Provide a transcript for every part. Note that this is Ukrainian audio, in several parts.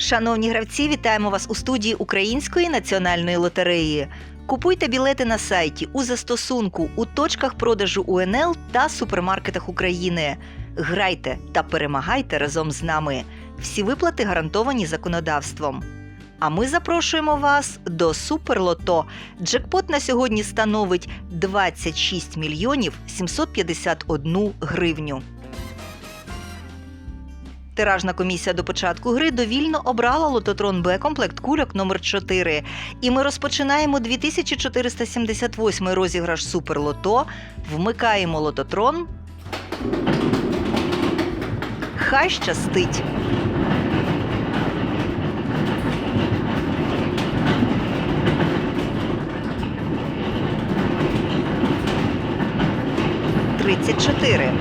Шановні гравці, вітаємо вас у студії Української національної лотереї. Купуйте білети на сайті у застосунку у точках продажу УНЛ та супермаркетах України. Грайте та перемагайте разом з нами. Всі виплати гарантовані законодавством. А ми запрошуємо вас до Суперлото. Джекпот на сьогодні становить 26 мільйонів 751 гривню. Тиражна комісія до початку гри довільно обрала лототрон Б комплект кульок номер 4 І ми розпочинаємо 2478 розіграш Суперлото. Вмикаємо лототрон. Хай щастить! Тридцять чотири.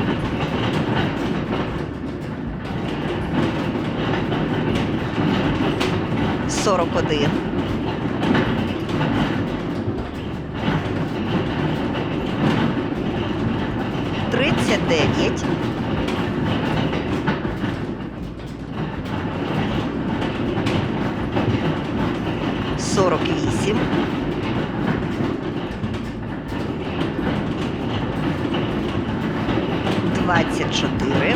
Сорок один. Тридцять дев'ять. Сорок вісім. Двадцять чотири.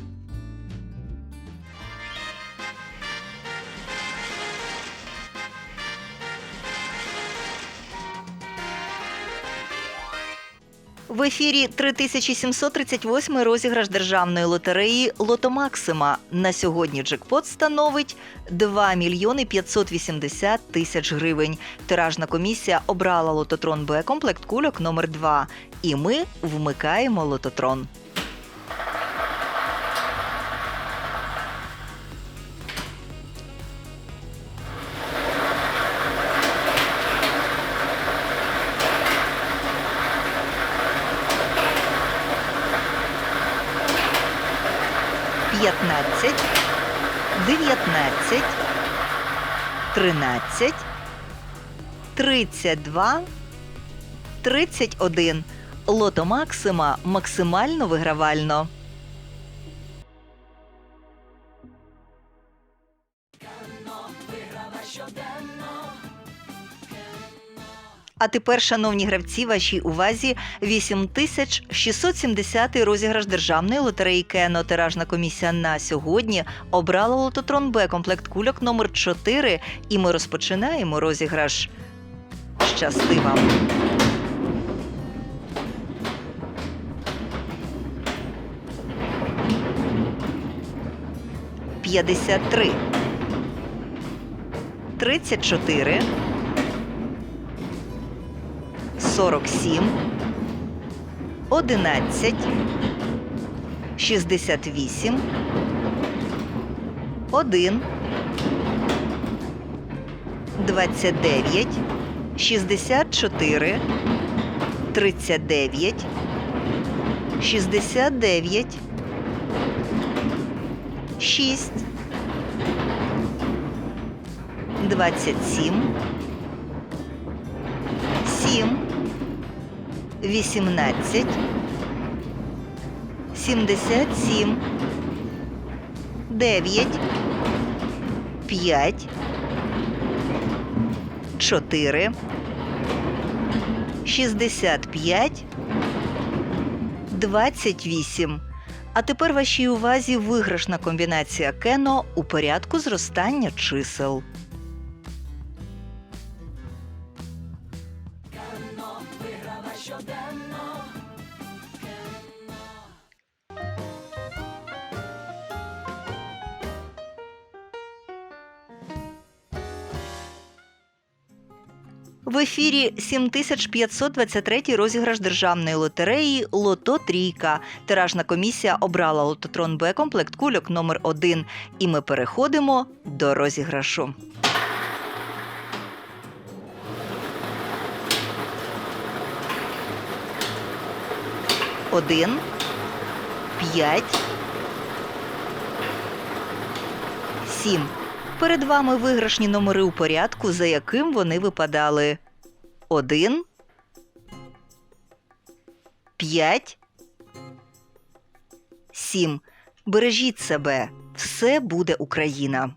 В ефірі 3738 розіграш державної лотереї Лотомаксима. На сьогодні джекпот становить 2 мільйони 580 тисяч гривень. Тиражна комісія обрала лототрон Б комплект кульок номер 2 І ми вмикаємо лототрон. П'ятнадцять, дев'ятнадцять, тринадцять, тридцять два, тридцять один. Лото Максима максимально вигравально. А тепер, шановні гравці, вашій увазі 8670 розіграш державної лотереї Кено. Тиражна комісія на сьогодні обрала лототрон Б комплект кульок номер 4 і ми розпочинаємо розіграш. Щасти вам! П'ятдесят три. Тридцять чотири. 47, 11, 68, 1, 29, 64, 39, 69, 6, 27, 7, 18, 77, 9, 5, 4, 65, 28. А тепер вашій увазі виграшна комбінація кено у порядку зростання чисел. В ефірі 7523 розіграш державної лотереї Лото Трійка. Тиражна комісія обрала лототрон Б комплект кульок номер 1 І ми переходимо до розіграшу. Один, п'ять, сім. Перед вами виграшні номери у порядку, за яким вони випадали. Один. П'ять. Сім. Бережіть себе. Все буде Україна.